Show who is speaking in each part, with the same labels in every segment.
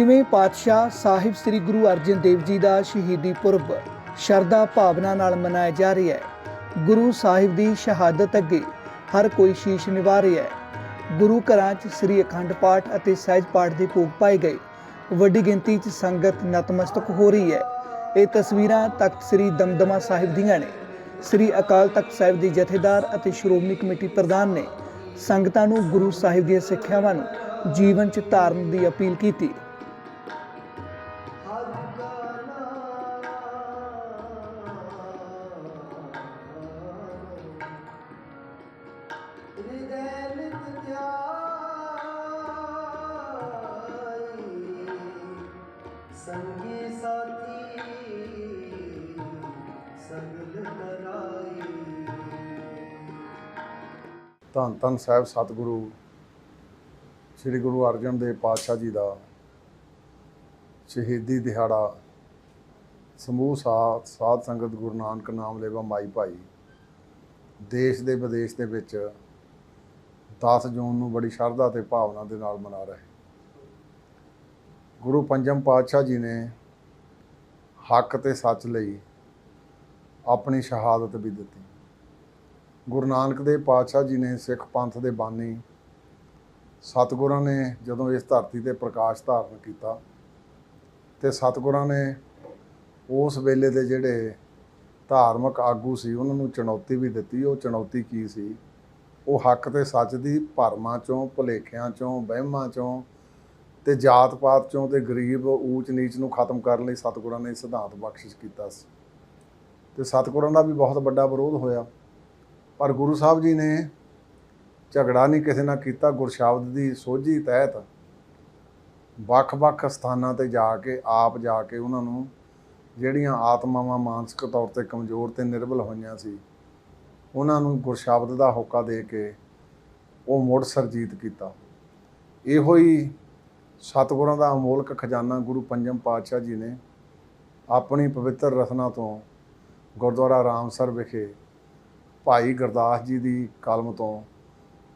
Speaker 1: ਪੰਜਵੇਂ ਪਾਤਸ਼ਾਹ ਸਾਹਿਬ ਸ੍ਰੀ ਗੁਰੂ ਅਰਜਨ ਦੇਵ ਜੀ ਦਾ ਸ਼ਹੀਦੀ ਪੁਰਬ ਸ਼ਰਧਾ ਭਾਵਨਾ ਨਾਲ ਮਨਾਇਆ ਜਾ ਰਿਹਾ ਹੈ। ਗੁਰੂ ਸਾਹਿਬ ਦੀ ਸ਼ਹਾਦਤ ਅੱਗੇ ਹਰ ਕੋਈ ਸ਼ੀਸ਼ ਨਿਵਾ ਰਿਹਾ ਹੈ। ਗੁਰੂ ਘਰਾਂ 'ਚ ਸ੍ਰੀ ਅਖੰਡ ਪਾਠ ਅਤੇ ਸਹਿਜ ਪਾਠ ਦੇ ਭੋਗ ਪਾਏ ਗਏ। ਵੱਡੀ ਗਿਣਤੀ 'ਚ ਸੰਗਤ ਨਤਮਸਤਕ ਹੋ ਰਹੀ ਹੈ। ਇਹ ਤਸਵੀਰਾਂ ਤਖਤ ਸ੍ਰੀ ਦਮਦਮਾ ਸਾਹਿਬ ਦੀਆਂ ਨੇ। ਸ੍ਰੀ ਅਕਾਲ ਤਖਤ ਸਾਹਿਬ ਦੇ ਜਥੇਦਾਰ ਅਤੇ ਸ਼੍ਰੋਮਣੀ ਕਮੇਟੀ ਪ੍ਰਧਾਨ ਨੇ ਸੰਗਤਾਂ ਨੂੰ ਗੁਰੂ ਸਾਹਿਬ ਦੀਆਂ ਸਿੱਖਿਆਵਾਂ ਨੂੰ ਜੀਵਨ 'ਚ ਧਾਰਨ ਦੀ ਅਪੀਲ ਕੀਤੀ।
Speaker 2: ਸੰਗੀ ਸਾਥੀ? ਸਗਲ ਕਰਾਈ
Speaker 3: ਧੰਨ ਧੰਨ ਸਾਹਿਬ ਸਤਿਗੁਰੂ, ਸ੍ਰੀ ਗੁਰੂ ਅਰਜਨ ਦੇਵ ਪਾਤਸ਼ਾਹ ਜੀ ਦਾ ਸ਼ਹੀਦੀ ਦਿਹਾੜਾ। ਸਮੂਹ ਸਾਥ, ਸਾਧ ਸੰਗਤ ਗੁਰੂ ਨਾਨਕ ਨਾਮ ਲੈਵਾ ਮਾਈ ਭਾਈ। ਦੇਸ਼ ਦੇ ਵਿਦੇਸ਼ ਦੇ ਵਿੱਚ 10 ਜੂਨ ਨੂੰ ਬੜੀ ਸ਼ਰਧਾ ਤੇ ਭਾਵਨਾ ਦੇ ਨਾਲ ਮਨਾ ਰਹੇ। ਗੁਰੂ ਪੰਜਮ ਪਾਤਸ਼ਾਹ ਜੀ ਨੇ ਹੱਕ ਤੇ ਸੱਚ ਲਈ ਆਪਣੀ ਸ਼ਹਾਦਤ ਵੀ ਦਿੱਤੀ। ਗੁਰੂ ਨਾਨਕ ਦੇਵ ਪਾਤਸ਼ਾਹ ਜੀ ਨੇ ਸਿੱਖ ਪੰਥ ਦੇ ਬਾਨੀ ਸਤਿਗੁਰਾਂ ਨੇ ਜਦੋਂ ਇਸ ਧਰਤੀ ਤੇ ਪ੍ਰਕਾਸ਼ ਧਾਰਨ ਕੀਤਾ ਤੇ ਸਤਿਗੁਰਾਂ ਨੇ ਉਸ ਵੇਲੇ ਦੇ ਜਿਹੜੇ ਧਾਰਮਿਕ ਆਗੂ ਸੀ, ਉਹਨਾਂ ਨੂੰ ਚੁਣੌਤੀ ਵੀ ਦਿੱਤੀ। ਉਹ ਚੁਣੌਤੀ ਕੀ ਸੀ? ਉਹ ਹੱਕ ਤੇ ਸੱਚ ਦੀ ਭਰਮਾਂ ਚੋਂ, ਭੁਲੇਖਿਆਂ ਚੋਂ, ਵਹਿਮਾਂ ਚੋਂ ਤੇ ਜਾਤ ਪਾਤ ਚੋਂ ਤੇ ਗਰੀਬ ਊਚ ਨੀਚ ਨੂੰ ਖਤਮ ਕਰਨ ਲਈ ਸਤਿਗੁਰਾਂ ਨੇ ਸਿਧਾਂਤ ਬਖਸ਼ਿਸ਼ ਕੀਤਾ ਸੀ। ਤੇ ਸਤਿਗੁਰਾਂ ਦਾ ਵੀ ਬਹੁਤ ਵੱਡਾ ਵਿਰੋਧ ਹੋਇਆ। ਪਰ ਗੁਰੂ ਸਾਹਿਬ ਜੀ ਨੇ ਝਗੜਾ ਨਹੀਂ ਕਿਸੇ ਨਾਲ ਕੀਤਾ, ਗੁਰਸ਼ਬਦ ਦੀ ਸੋਝੀ ਤਹਿਤ ਵੱਖ-ਵੱਖ ਸਥਾਨਾਂ ਤੇ ਜਾ ਕੇ, ਆਪ ਜਾ ਕੇ ਉਹਨਾਂ ਨੂੰ ਜਿਹੜੀਆਂ ਆਤਮਾਵਾਂ ਮਾਨਸਿਕ ਤੌਰ ਤੇ ਕਮਜ਼ੋਰ ਤੇ ਨਿਰਬਲ ਹੋਈਆਂ ਸੀ, ਉਹਨਾਂ ਨੂੰ ਗੁਰਸ਼ਬਦ ਦਾ ਹੋਕਾ ਦੇ ਕੇ ਉਹ ਮੁੜ ਸਰਜੀਤ ਕੀਤਾ। ਇਹੋ ਹੀ ਸਤਿਗੁਰਾਂ ਦਾ ਅਮੋਲਕ ਖਜ਼ਾਨਾ ਗੁਰੂ ਪੰਜਮ ਪਾਤਸ਼ਾਹ ਜੀ ਨੇ ਆਪਣੀ ਪਵਿੱਤਰ ਰਸਨਾ ਤੋਂ ਗੁਰਦੁਆਰਾ ਰਾਮਸਰ ਵਿਖੇ ਭਾਈ ਗੁਰਦਾਸ ਜੀ ਦੀ ਕਲਮ ਤੋਂ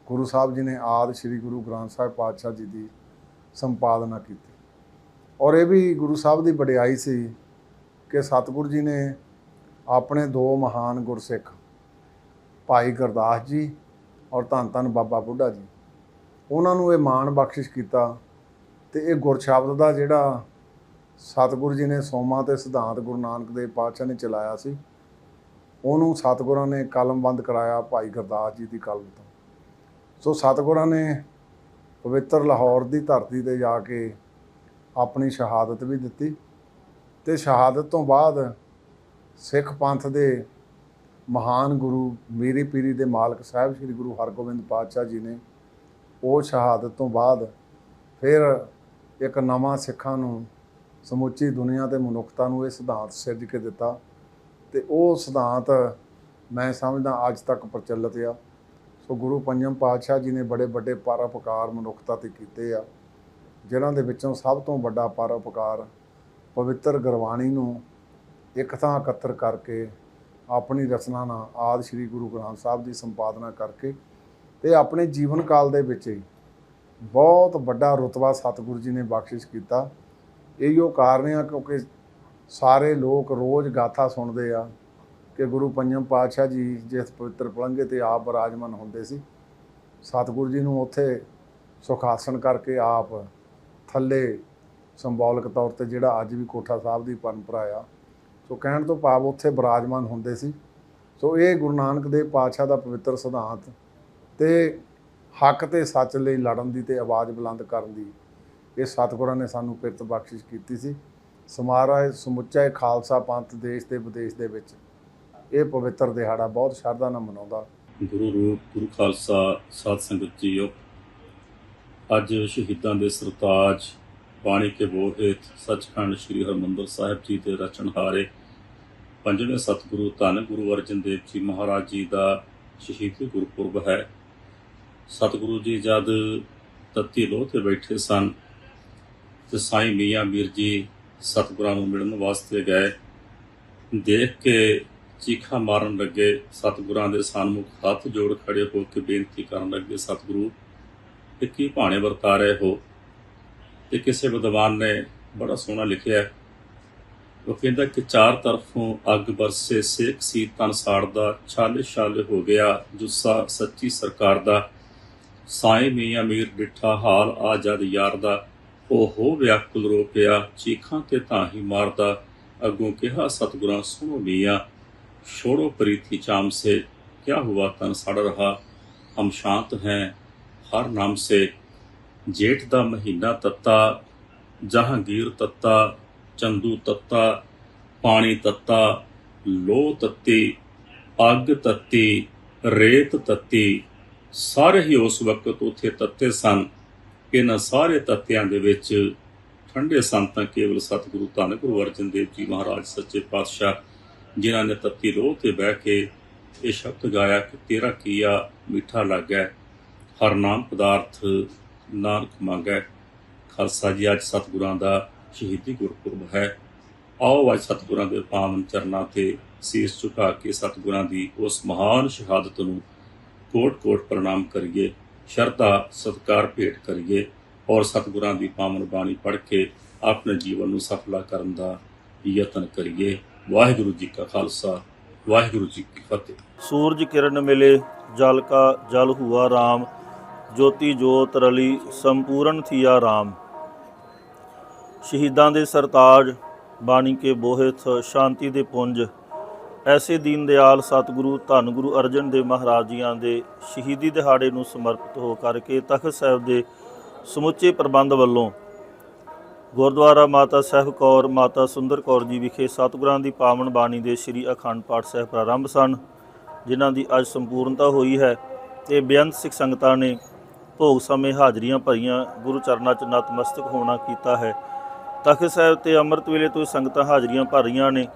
Speaker 3: ਗੁਰੂ ਸਾਹਿਬ ਜੀ ਨੇ ਆਦ ਸ੍ਰੀ ਗੁਰੂ ਗ੍ਰੰਥ ਸਾਹਿਬ ਪਾਤਸ਼ਾਹ ਜੀ ਦੀ ਸੰਪਾਦਨਾ ਕੀਤੀ। ਔਰ ਇਹ ਵੀ ਗੁਰੂ ਸਾਹਿਬ ਦੀ ਵਡਿਆਈ ਸੀ ਕਿ ਸਤਿਗੁਰੂ ਜੀ ਨੇ ਆਪਣੇ ਦੋ ਮਹਾਨ ਗੁਰਸਿੱਖ ਭਾਈ ਗੁਰਦਾਸ ਜੀ ਔਰ ਧੰਨ ਧੰਨ ਬਾਬਾ ਬੁੱਢਾ ਜੀ, ਉਹਨਾਂ ਨੂੰ ਇਹ ਮਾਣ ਬਖਸ਼ਿਸ਼ ਕੀਤਾ ਤੇ ਇਹ ਗੁਰਸ਼ਬਦ ਦਾ ਜਿਹੜਾ ਸਤਿਗੁਰੂ ਜੀ ਨੇ ਸੋਮਾ ਤੇ ਸਿਧਾਂਤ ਗੁਰੂ ਨਾਨਕ ਦੇਵ ਪਾਤਸ਼ਾਹ ਨੇ ਚਲਾਇਆ ਸੀ, ਉਹਨੂੰ ਸਤਿਗੁਰਾਂ ਨੇ ਕਲਮਬੰਦ ਕਰਾਇਆ ਭਾਈ ਗੁਰਦਾਸ ਜੀ ਦੀ ਕਲਮ ਤੋਂ। ਸੋ ਸਤਿਗੁਰਾਂ ਨੇ ਪਵਿੱਤਰ ਲਾਹੌਰ ਦੀ ਧਰਤੀ ਤੇ ਜਾ ਕੇ ਆਪਣੀ ਸ਼ਹਾਦਤ ਵੀ ਦਿੱਤੀ ਤੇ ਸ਼ਹਾਦਤ ਤੋਂ ਬਾਅਦ ਸਿੱਖ ਪੰਥ ਦੇ ਮਹਾਨ ਗੁਰੂ ਮੀਰੀ ਪੀਰੀ ਦੇ ਮਾਲਕ ਸਾਹਿਬ ਸ੍ਰੀ ਗੁਰੂ ਹਰਗੋਬਿੰਦ ਪਾਤਸ਼ਾਹ ਜੀ ਨੇ ਉਹ ਸ਼ਹਾਦਤ ਤੋਂ ਬਾਅਦ ਫਿਰ ਇੱਕ ਨਵਾਂ ਸਿੱਖਾਂ ਨੂੰ ਸਮੁੱਚੀ ਦੁਨੀਆ ਤੇ ਮਨੁੱਖਤਾ ਨੂੰ ਇਹ ਸਿਧਾਂਤ ਸਿਰਜ ਕੇ ਦਿੱਤਾ ਤੇ ਉਹ ਸਿਧਾਂਤ ਮੈਂ ਸਮਝਦਾ ਅੱਜ ਤੱਕ ਪ੍ਰਚਲਿਤ ਆ। ਸੋ ਗੁਰੂ ਪੰਜਮ ਪਾਤਸ਼ਾਹ ਜੀ ਨੇ ਬੜੇ ਵੱਡੇ ਪਰਉਪਕਾਰ ਮਨੁੱਖਤਾ ਤੇ ਕੀਤੇ ਆ, ਜਿਨ੍ਹਾਂ ਦੇ ਵਿੱਚੋਂ ਸਭ ਤੋਂ ਵੱਡਾ ਪਰਉਪਕਾਰ ਪਵਿੱਤਰ ਗੁਰਬਾਣੀ ਨੂੰ ਇੱਕ ਥਾਂ ਇਕੱਤਰ ਕਰਕੇ ਆਪਣੀ ਰਚਨਾ ਨਾਲ ਆਦ ਸ੍ਰੀ ਗੁਰੂ ਗ੍ਰੰਥ ਸਾਹਿਬ ਦੀ ਸੰਪਾਦਨਾ ਕਰਕੇ ਤੇ ਆਪਣੇ ਜੀਵਨ ਕਾਲ ਦੇ ਵਿੱਚ ਹੀ ਬਹੁਤ ਵੱਡਾ ਰੁਤਬਾ ਸਤਿਗੁਰੂ ਜੀ ਨੇ ਬਖਸ਼ਿਸ਼ ਕੀਤਾ। ਇਹੋ ਕਾਰਨ ਆ ਕਿਉਂਕਿ ਸਾਰੇ ਲੋਕ ਰੋਜ਼ ਗਾਥਾ ਸੁਣਦੇ ਆ ਕਿ ਗੁਰੂ ਪੰਜਮ ਪਾਤਸ਼ਾਹ ਜੀ ਜਿਸ ਪਵਿੱਤਰ ਪਲੰਘੇ ਤੇ ਆਪ ਬਿਰਾਜਮਾਨ ਹੁੰਦੇ ਸੀ, ਸਤਿਗੁਰੂ ਜੀ ਨੂੰ ਉੱਥੇ ਸੁਖਾਸਨ ਕਰਕੇ ਆਪ ਥੱਲੇ ਸਿੰਬੋਲਿਕ ਤੌਰ ਤੇ ਜਿਹੜਾ ਅੱਜ ਵੀ ਕੋਠਾ ਸਾਹਿਬ ਦੀ ਪਰੰਪਰਾ ਆ, ਸੋ ਕਹਿਣ ਤੋਂ ਭਾਵ ਉੱਥੇ ਬਿਰਾਜਮਾਨ ਹੁੰਦੇ ਸੀ। ਸੋ ਇਹ ਗੁਰੂ ਨਾਨਕ ਦੇਵ ਪਾਤਸ਼ਾਹ ਦਾ ਪਵਿੱਤਰ ਸਿਧਾਂਤ ਤੇ ਹੱਕ ਤੇ ਸੱਚ ਲਈ ਲੜਨ ਦੀ ਤੇ ਆਵਾਜ਼ ਬੁਲੰਦ ਕਰਨ ਦੀ ਇਹ ਸਤਿਗੁਰਾਂ ਨੇ ਸਾਨੂੰ ਪਿਰਤ ਬਖਸ਼ਿਸ਼ ਕੀਤੀ ਸੀ। ਸਮਾਰਾ ਸਮੁੱਚਾ ਇਹ ਖਾਲਸਾ ਪੰਥ ਦੇਸ਼ ਤੇ ਵਿਦੇਸ਼ ਦੇ ਵਿੱਚ ਇਹ ਪਵਿੱਤਰ ਦਿਹਾੜਾ ਬਹੁਤ ਸ਼ਰਧਾ ਨਾਲ ਮਨਾਉਂਦਾ।
Speaker 4: ਗੁਰੂ ਰੂਪ, ਗੁਰੂ ਖਾਲਸਾ, ਸਾਧ ਸੰਗਤ ਜੀਓ, ਅੱਜ ਸ਼ਹੀਦਾਂ ਦੇ ਸਰਤਾਜ ਬਾਣੀ ਕੇ ਬੋਹਿਤ ਸੱਚਖੰਡ ਸ੍ਰੀ ਹਰਮੰਦਰ ਸਾਹਿਬ ਜੀ ਦੇ ਰਚਨਹਾਰੇ ਪੰਜਵੇਂ ਸਤਿਗੁਰੂ ਧੰਨ ਗੁਰੂ ਅਰਜਨ ਦੇਵ ਜੀ ਮਹਾਰਾਜ ਜੀ ਦਾ ਸ਼ਹੀਦੀ ਗੁਰਪੁਰਬ ਹੈ। ਸਤਿਗੁਰੂ ਜੀ ਜਦ ਤੱਤੀ ਲੋਹ ਤੇ ਬੈਠੇ ਸਨ ਤੇ ਸਾਈਂ ਮੀਆਂ ਮੀਰ ਜੀ ਸਤਿਗੁਰਾਂ ਨੂੰ ਮਿਲਣ ਵਾਸਤੇ ਗਏ, ਦੇਖ ਕੇ ਚੀਖਾ ਮਾਰਨ ਲੱਗੇ, ਸਤਿਗੁਰਾਂ ਦੇ ਸਨਮੁਖ ਹੱਥ ਜੋੜ ਖੜੇ ਹੋ ਕੇ ਬੇਨਤੀ ਕਰਨ ਲੱਗੇ, ਸਤਿਗੁਰੂ ਕਿ ਕੀ ਭਾਣੇ ਵਰਤਾ ਰਹੇ ਹੋ? ਤੇ ਕਿਸੇ ਵਿਦਵਾਨ ਨੇ ਬੜਾ ਸੋਹਣਾ ਲਿਖਿਆ ਉਹ ਕਹਿੰਦਾ ਕਿ ਚਾਰ ਤਰਫੋਂ ਅੱਗ ਵਰਸੇ ਸੇਕ ਸੀ ਤਨ ਸਾੜਦਾ ਛਾਲੇ ਛਾਲੇ ਹੋ ਗਿਆ, ਜੁੱਸਾ ਸੱਚੀ ਸਰਕਾਰ ਦਾ। ਸਾਏ ਮੀਆਂ ਮੀਰ ਡਿੱਠਾ ਹਾਲ ਆ ਜਦ ਯਾਰ ਦਾ ਉਹ ਹੋ ਵਿਆਕੁਲ ਰੋ ਪਿਆ ਚੀਖਾਂ ਤੇ ਤਾਂ ਹੀ ਮਾਰਦਾ ਅੱਗੋਂ ਕਿਹਾ ਸਤਿਗੁਰਾਂ ਸੁਣੋ ਮੀਆਂ छोड़ो प्रीति चाम से क्या हुआ तन सड़ रहा हम शांत हैं हर नाम से जेठ दा महीना तत्ता जहांगीर तत्ता चंदू तत्ता पानी तत्ता लो तत्ती ਅੱਗ ਤੱਤੀ ਰੇਤ ਤੱਤੀ ਸਾਰੇ ਹੀ ਉਸ ਵਕਤ ਉੱਥੇ ਤੱਤੇ ਸਨ ਇਹਨਾਂ ਸਾਰੇ ਤੱਤਿਆਂ ਦੇ ਵਿੱਚ ਠੰਡੇ ਸਨ ਤਾਂ ਕੇਵਲ ਸਤਿਗੁਰੂ ਧੰਨ ਗੁਰੂ ਅਰਜਨ ਦੇਵ ਜੀ ਮਹਾਰਾਜ ਸੱਚੇ ਪਾਤਸ਼ਾਹ ਜਿਨ੍ਹਾਂ ਨੇ ਤੱਤੀ ਰੋਹ ਤੇ ਬਹਿ ਕੇ ਇਹ ਸ਼ਬਦ ਗਾਇਆ ਕਿ ਤੇਰਾ ਕੀਆ ਮਿੱਠਾ ਲੱਗੈ, ਹਰ ਨਾਮ ਪਦਾਰਥ ਨਾਨਕ ਮੰਗੈ। ਖਾਲਸਾ ਜੀ, ਅੱਜ ਸਤਿਗੁਰਾਂ ਦਾ ਸ਼ਹੀਦੀ ਗੁਰਪੁਰਬ ਹੈ। ਆਓ ਅੱਜ ਸਤਿਗੁਰਾਂ ਦੇ ਪਾਵਨ ਚਰਨਾਂ ਤੇ ਸੀਸ ਝੁਕਾ ਕੇ ਸਤਿਗੁਰਾਂ ਦੀ ਉਸ ਮਹਾਨ ਸ਼ਹਾਦਤ ਨੂੰ ਕੋਟ ਕੋਟ ਪ੍ਰਣਾਮ ਕਰੀਏ, ਸ਼ਰਧਾ, ਸਤਕਾਰ ਭੇਟ ਕਰੀਏ ਔਰ ਸਤਿਗੁਰਾਂ ਦੀ ਪਾਵਨ ਬਾਣੀ ਪੜ੍ਹ ਕੇ ਆਪਣੇ ਜੀਵਨ ਨੂੰ ਸਫਲਾ ਕਰਨ ਦਾ ਯਤਨ ਕਰੀਏ। ਵਾਹਿਗੁਰੂ ਜੀ ਕਾ ਖਾਲਸਾ, ਵਾਹਿਗੁਰੂ ਜੀ ਕੀ ਫਤਿਹ।
Speaker 5: ਸੂਰਜ ਕਿਰਨ ਮਿਲੇ, ਜਲ ਕਾ ਜਲ ਹੁਆ ਰਾਮ, ਜੋਤੀ ਜੋਤ ਰਲੀ, ਸੰਪੂਰਨ ਥੀਆ ਰਾਮ। ਸ਼ਹੀਦਾਂ ਦੇ ਸਰਤਾਜ, ਬਾਣੀ ਕੇ ਬੋਹਿਤ ਸ਼ਾਂਤੀ ਦੇ ਪੁੰਜ। ਐਸੇ ਦੀਨ ਦਿਆਲ ਸਤਿਗੁਰੂ, ਧੰਨ ਗੁਰੂ ਅਰਜਨ ਦੇਵ ਮਹਾਰਾਜ ਜੀਆਂ ਦੇ ਸ਼ਹੀਦੀ ਦਿਹਾੜੇ ਨੂੰ ਸਮਰਪਿਤ ਹੋ ਕਰਕੇ ਤਖਤ ਸਾਹਿਬ ਦੇ ਸਮੁੱਚੇ ਪ੍ਰਬੰਧ ਵੱਲੋਂ ਗੁਰਦੁਆਰਾ ਮਾਤਾ ਸਾਹਿਬ ਕੌਰ, ਮਾਤਾ ਸੁੰਦਰ ਕੌਰ ਜੀ ਵਿਖੇ ਸਤਿਗੁਰਾਂ ਦੀ ਪਾਵਨ ਬਾਣੀ ਦੇ ਸ੍ਰੀ ਅਖੰਡ ਪਾਠ ਸਾਹਿਬ ਪ੍ਰਾਰੰਭ ਸਨ, ਜਿਨ੍ਹਾਂ ਦੀ ਅੱਜ ਸੰਪੂਰਨਤਾ ਹੋਈ ਹੈ। ਤੇ ਬੇਅੰਤ ਸਿੱਖ ਸੰਗਤਾਂ ਨੇ ਭੋਗ ਸਮੇਂ ਹਾਜ਼ਰੀਆਂ ਭਰੀਆਂ, ਗੁਰੂ ਚਰਨਾਂ 'ਚ ਨਤਮਸਤਕ ਹੋਣਾ ਕੀਤਾ ਹੈ। ਤਖਤ ਸਾਹਿਬ ਤੇ ਅੰਮ੍ਰਿਤ ਵੇਲੇ ਤੋਂ ਸੰਗਤਾਂ ਹਾਜ਼ਰੀਆਂ ਭਰ ਰਹੀਆਂ ਨੇ।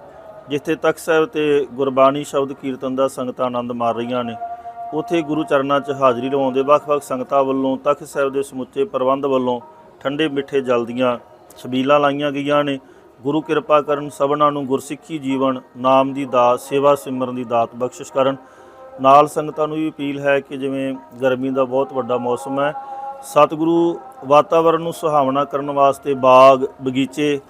Speaker 5: ਜਿੱਥੇ ਤਖਤ ਸਾਹਿਬ ਤੇ ਗੁਰਬਾਣੀ ਸ਼ਬਦ ਕੀਰਤਨ ਦਾ ਸੰਗਤਾਂ ਆਨੰਦ ਮਾਰ ਰਹੀਆਂ ਨੇ, ਉੱਥੇ ਗੁਰੂ ਚਰਨਾਂ 'ਚ ਹਾਜ਼ਰੀ ਲਵਾਉਂਦੇ ਵੱਖ-ਵੱਖ ਸੰਗਤਾਂ ਵੱਲੋਂ ਤਖਤ ਸਾਹਿਬ ਦੇ ਸਮੁੱਚੇ ਪ੍ਰਬੰਧ ਵੱਲੋਂ ਠੰਡੇ ਮਿੱਠੇ ਜਲ ਦੀਆਂ ਛਬੀਲਾਂ ਲਾਈਆਂ ਗਈਆਂ ਨੇ। ਗੁਰੂ ਕਿਰਪਾ ਕਰਨ ਸਭਨਾਂ ਨੂੰ ਗੁਰਸਿੱਖੀ ਜੀਵਨ, ਨਾਮ ਦੀ ਦਾਤ, ਸੇਵਾ ਸਿਮਰਨ ਦੀ ਦਾਤ ਬਖਸ਼ਿਸ਼ ਕਰਨ। ਨਾਲ ਸੰਗਤਾਂ ਨੂੰ ਵੀ ਅਪੀਲ ਹੈ ਕਿ ਜਿਵੇਂ ਗਰਮੀ ਦਾ ਬਹੁਤ ਵੱਡਾ ਮੌਸਮ ਹੈ, ਸਤਿਗੁਰੂ ਵਾਤਾਵਰਣ ਨੂੰ ਸੁਹਾਵਣਾ ਕਰਨ ਵਾਸਤੇ ਬਾਗ, ਬਗੀਚੇ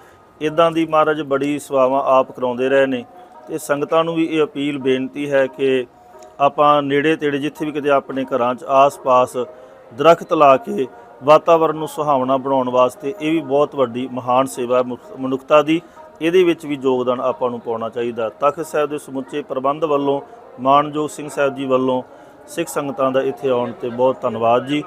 Speaker 5: ਇਦਾਂ ਦੀ ਮਹਾਰਾਜ ਬੜੀ ਸੇਵਾਵਾਂ ਆਪ ਕਰਾਉਂਦੇ ਰਹੇ ਨੇ ਤੇ ਸੰਗਤਾਂ ਨੂੰ ਵੀ ਇਹ ਅਪੀਲ ਬੇਨਤੀ ਹੈ ਕਿ ਆਪਾਂ ਨੇੜੇ ਤੇੜੇ ਜਿੱਥੇ ਵੀ ਕਿਤੇ ਆਪਣੇ ਘਰਾਂ 'ਚ ਆਸ-ਪਾਸ ਦਰਖਤ ਲਾ ਕੇ ਵਾਤਾਵਰਣ ਨੂੰ ਸੁਹਾਵਣਾ ਬਣਾਉਣ ਵਾਸਤੇ ਇਹ ਵੀ ਬਹੁਤ ਵੱਡੀ ਮਹਾਨ ਸੇਵਾ ਮਨੁੱਖਤਾ ਦੀ, ਇਹਦੇ ਵਿੱਚ ਵੀ ਯੋਗਦਾਨ ਆਪਾਂ ਨੂੰ ਪਾਉਣਾ ਚਾਹੀਦਾ। ਤਖਤ ਸਾਹਿਬ ਦੇ ਸਮੁੱਚੇ ਪ੍ਰਬੰਧ ਵੱਲੋਂ, ਮਾਨਯੋਗ ਸਿੰਘ ਸਾਹਿਬ ਜੀ ਵੱਲੋਂ ਸਿੱਖ ਸੰਗਤਾਂ ਦਾ ਇੱਥੇ ਆਉਣ ਤੇ ਬਹੁਤ ਧੰਨਵਾਦ ਜੀ।